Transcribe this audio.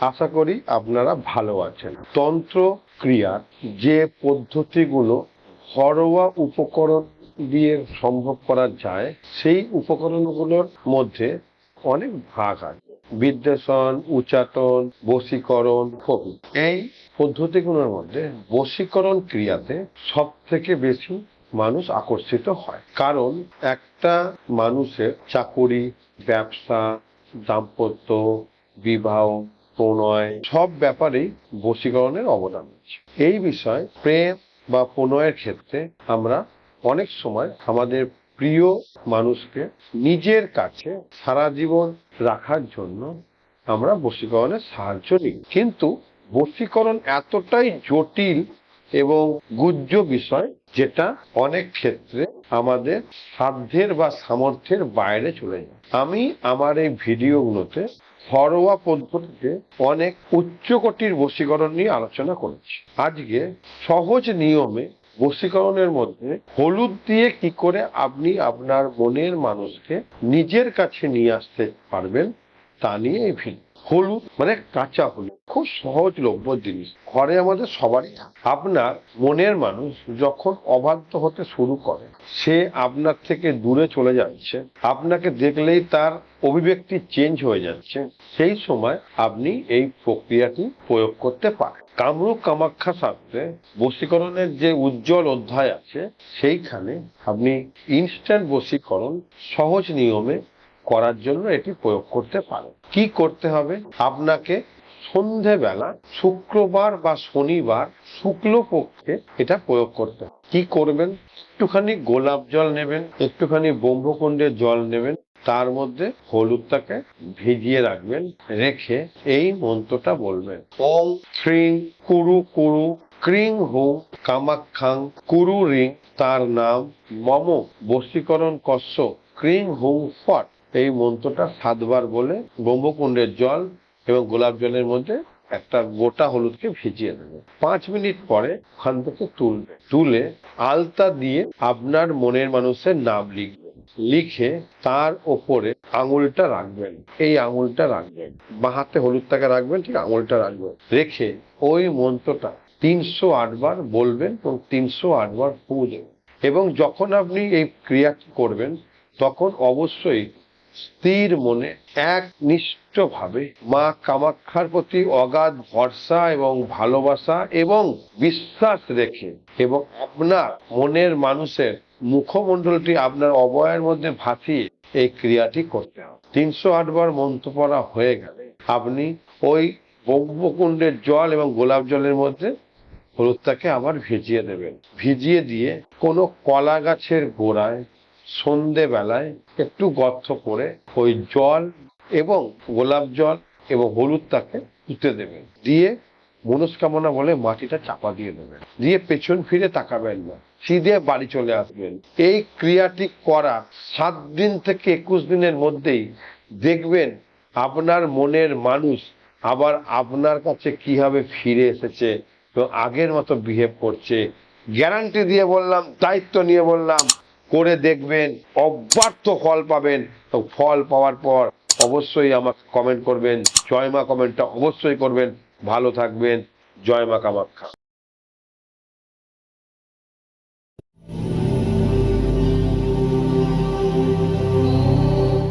আশা করি আপনারা ভালো আছেন। তন্ত্র ক্রিয়ার যে পদ্ধতিগুলো ঘরোয়া উপকরণ দিয়ে সম্ভব করা যায়, সেই উপকরণগুলোর মধ্যে অনেক ভাগ আছে। বিদ্বেষণ, উচাটন, বশীকরণ প্রভৃতি। এই পদ্ধতিগুলোর মধ্যে বশীকরণ ক্রিয়াতে সব থেকে বেশি মানুষ আকর্ষিত হয়। কারণ একটা মানুষের চাকুরি, ব্যবসা, দাম্পত্য বিবাহ, প্রণয়, সব ব্যাপারেই বশীকরণের অবদান রয়েছে। এই বিষয়ে প্রেম বা প্রণয়ের ক্ষেত্রে আমরা অনেক সময় আমাদের প্রিয় মানুষকে নিজের কাছে সারা জীবন রাখার জন্য আমরা বশীকরণের সাহায্য নিই। কিন্তু বশীকরণ এতটাই জটিল এবং গুহ্য বিষয় যেটা অনেক ক্ষেত্রে আমাদের সাধ্যের বা সামর্থ্যের বাইরে চলে যায়। আমি আমার এই ভিডিওগুলোতে ঘরোয়া পদ্ধতিতে অনেক উচ্চকোটির বশীকরণ নিয়ে আলোচনা করেছি। আজকে সহজ নিয়মে বশীকরণের মধ্যে হলুদ দিয়ে কি করে আপনি আপনার মনের মানুষকে নিজের কাছে নিয়ে আসতে পারবেন তা নিয়ে এই হলুদ মানে কাঁচা হলুদ। খুব সহজলভ্য জিনিস। ঘরে আমাদের সবারই আপনার মনের মানুষ যখন অবাধ্য হতে শুরু করে, সে আপনার থেকে দূরে চলে যাচ্ছে, আপনাকে দেখলেই তার অভিব্যক্তি চেঞ্জ হয়ে যাচ্ছে, সেই সময় আপনি এই প্রক্রিয়াটি প্রয়োগ করতে পারেন। কামরূপ কামাখ্যা শাস্ত্রে বশীকরণের যে উজ্জ্বল অধ্যায় আছে, সেইখানে আপনি ইনস্ট্যান্ট বশীকরণ সহজ নিয়মে করার জন্য এটি প্রয়োগ করতে পারেন কি করতে হবে? আপনাকে সন্ধেবেলা শুক্রবার বা শনিবার শুক্লপক্ষে এটা প্রয়োগ করতে কি করবেন? একটুখানি গোলাপ জল নেবেন, একটুখানি ব্রহ্মকুণ্ডের জল নেবেন, তার মধ্যে হলুদটাকে ভিজিয়ে রাখবেন, রেখে এই মন্ত্রটা বলবেন। ওম শ্রীং কুরু কুরু ক্রিং হু কামাখ্যাং কুরু রিং, তার নাম মম, বশীকরণ কস্য ক্রিং হুম ফট। এই মন্ত্রটা সাতবার বলে ব্রহ্মকুণ্ডের জল এবং গোলাপ জলের মধ্যে একটা গোটা হলুদকে ভিজিয়ে দেবে। পাঁচ মিনিট পরে ওখান থেকে তুলবে। তুলে আলতা দিয়ে আপনার মনের মানুষের নাম লিখবেন লিখে তার ওপরে আঙুলটা রাখবেন। এই আঙুলটা রাখবেন। বাঁ হাতে হলুদটাকে রাখবেন, ঠিক আঙুলটা রাখবেন। রেখে ওই মন্ত্রটা তিনশো আটবার বলবেন এবং তিনশো আটবার দেবেন এবং যখন আপনি এই ক্রিয়াটি করবেন, তখন অবশ্যই স্থির মনে, একনিষ্ঠভাবে মা কামাখ্যার প্রতি অগাধ ভরসা এবং ভালোবাসা এবং বিশ্বাস রেখে এবং আপনার মনের মানুষের মুখমণ্ডলটি আপনার অবয়ের মধ্যে ভাসিয়ে এই ক্রিয়াটি করতে হবে। তিনশো আটবার মন্ত্র পড়া হয়ে গেলে আপনি ওই ব্রহ্মকুণ্ডের জল এবং গোলাপ জলের মধ্যে হলুদটাকে আবার ভিজিয়ে দেবেন। ভিজিয়ে দিয়ে কোনো কলা গাছের গোড়ায় সন্ধেবেলায় একটু গর্ত করে ওই জল এবং গোলাপ জল এবং হলুদ তাকে পুঁতে দেবেন। দিয়ে মনস্কামনা বলে মাটিটা চাপা দিয়ে দেবেন। দিয়ে পেছন ফিরে তাকাবেন না। সিধে বাড়ি চলে আসবেন। এই ক্রিয়াটি করা সাত দিন থেকে একুশ দিনের মধ্যেই দেখবেন আপনার মনের মানুষ আবার আপনার কাছে কীভাবে ফিরে এসেছে এবং আগের মতো বিহেভ করছে। গ্যারান্টি দিয়ে বললাম, দায়িত্ব নিয়ে বললাম করে দেখবেন, অব্যর্থ ফল পাবেন। তো ফল পাওয়ার পর অবশ্যই আমাকে কমেন্ট করবেন। জয় মা কমেন্টটা অবশ্যই করবেন। ভালো থাকবেন। জয় মা কামাখ্যা।